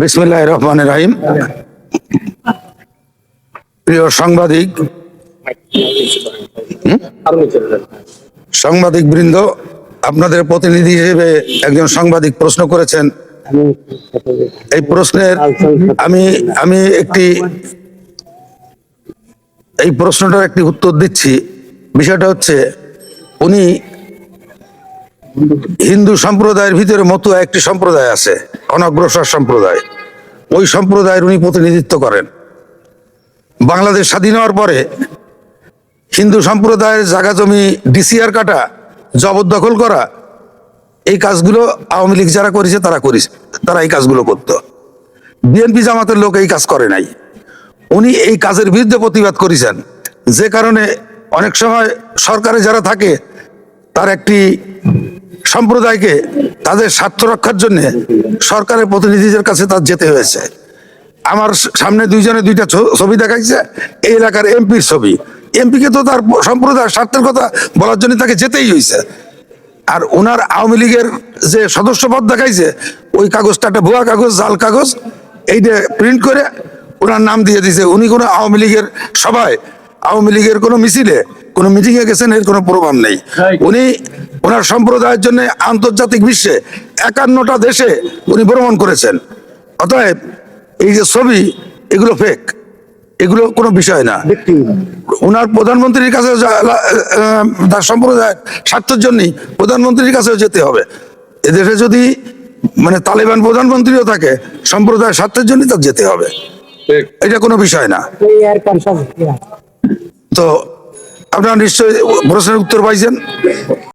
বিসমিল্লাহ রহমান রাহিম। প্রিয় সাংবাদিক সাংবাদিক বৃন্দ, আপনাদের প্রতিনিধি হিসেবে একজন সাংবাদিক প্রশ্ন করেছেন। এই প্রশ্নের আমি আমি একটি, এই প্রশ্নটার একটি উত্তর দিচ্ছি। বিষয়টা হচ্ছে, উনি হিন্দু সম্প্রদায়ের ভিতরে মতুয়া একটি সম্প্রদায় আছে, অনগ্রসর সম্প্রদায়। ওই সম্প্রদায়ের উনি প্রতিনিধিত্ব করেন। বাংলাদেশ স্বাধীন হওয়ার পরে হিন্দু সম্প্রদায়ের জায়গা জমি ডিসিআর কাটা, জবরদখল করা, এই কাজগুলো আওয়ামী লীগ যারা করেছে, তারা করেছে, তারা এই কাজগুলো করত। বিএনপি জামাতের লোক এই কাজ করে নাই। উনি এই কাজের বিরুদ্ধে প্রতিবাদ করেছেন। যে কারণে অনেক সময় সরকারে যারা থাকে তার একটি সম্প্রদায়কে তাদের স্বার্থ রক্ষার জন্য সরকারের প্রতিনিধিদের কাছে তার যেতে হয়েছে। আমার সামনে দুইজনে দুইটা ছবি দেখাইছে। এই এলাকার এমপির ছবি। এমপিকে তো তার সম্প্রদায়ের স্বার্থের কথা বলার জন্য তাকে যেতেই হয়েছে। আর ওনার আওয়ামী লীগের যে সদস্যপদ দেখাইছে, ওই কাগজটা একটা ভুয়া কাগজ, জাল কাগজ, এইটা প্রিন্ট করে ওনার নাম দিয়ে দিছে উনি কোনো আওয়ামী লীগের সভায় আওয়ামী লীগের কোনো মিছিলে কোনো মিটিং এ গেছেন এর কোনো প্রমাণ নেই। উনি ওনার সম্প্রদায়ের জন্য আন্তর্জাতিক বিশ্বে একান্নটা দেশে উনি ভ্রমণ করেছেন। অতএব এই যে ছবি এগুলো ফেক এগুলো কোনো বিষয় না। ওনার প্রধানমন্ত্রীর কাছে তার সম্প্রদায়ের স্বার্থের জন্যই প্রধানমন্ত্রীর কাছেও যেতে হবে। এদেশে যদি মানে তালেবান প্রধানমন্ত্রীও থাকে সম্প্রদায়ের স্বার্থের জন্যই তার যেতে হবে। এটা কোনো বিষয় না। তো আপনারা নিশ্চয়ই প্রশ্নের উত্তর পাইছেন।